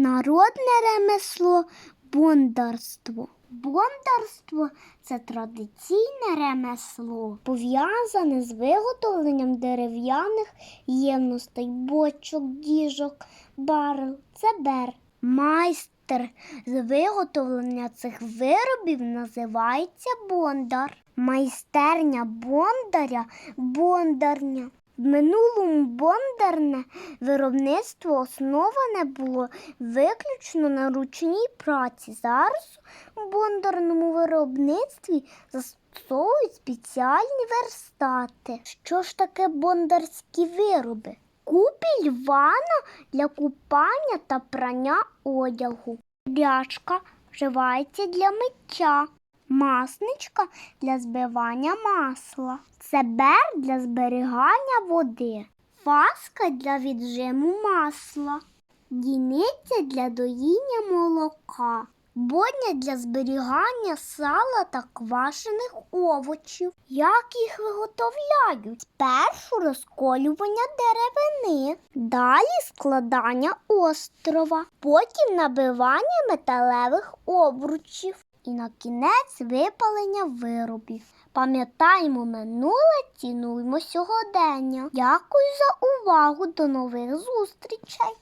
Народне ремесло бондарство. Бондарство це традиційне ремесло, пов'язане з виготовленням дерев'яних ємностей, бочок, діжок, барел, цебер. Майстер з виготовлення цих виробів називається бондар. Майстерня бондаря бондарня. В минулому бондарне виробництво основане було виключно на ручній праці. Зараз у бондарному виробництві застосовують спеціальні верстати. Що ж таке бондарські вироби? Купіль ванна для купання та прання одягу. Рячка вживається для миття. Масничка для збивання масла, цебер для зберігання води, фаска для віджиму масла, діниця для доїння молока, бодня для зберігання сала та квашених овочів. Як їх виготовляють? Спершу розколювання деревини, далі складання острова, потім набивання металевих обручів і на кінець випалення виробів. Пам'ятаємо минуле, цінуймо сьогодення. Дякую за увагу. До нових зустрічей!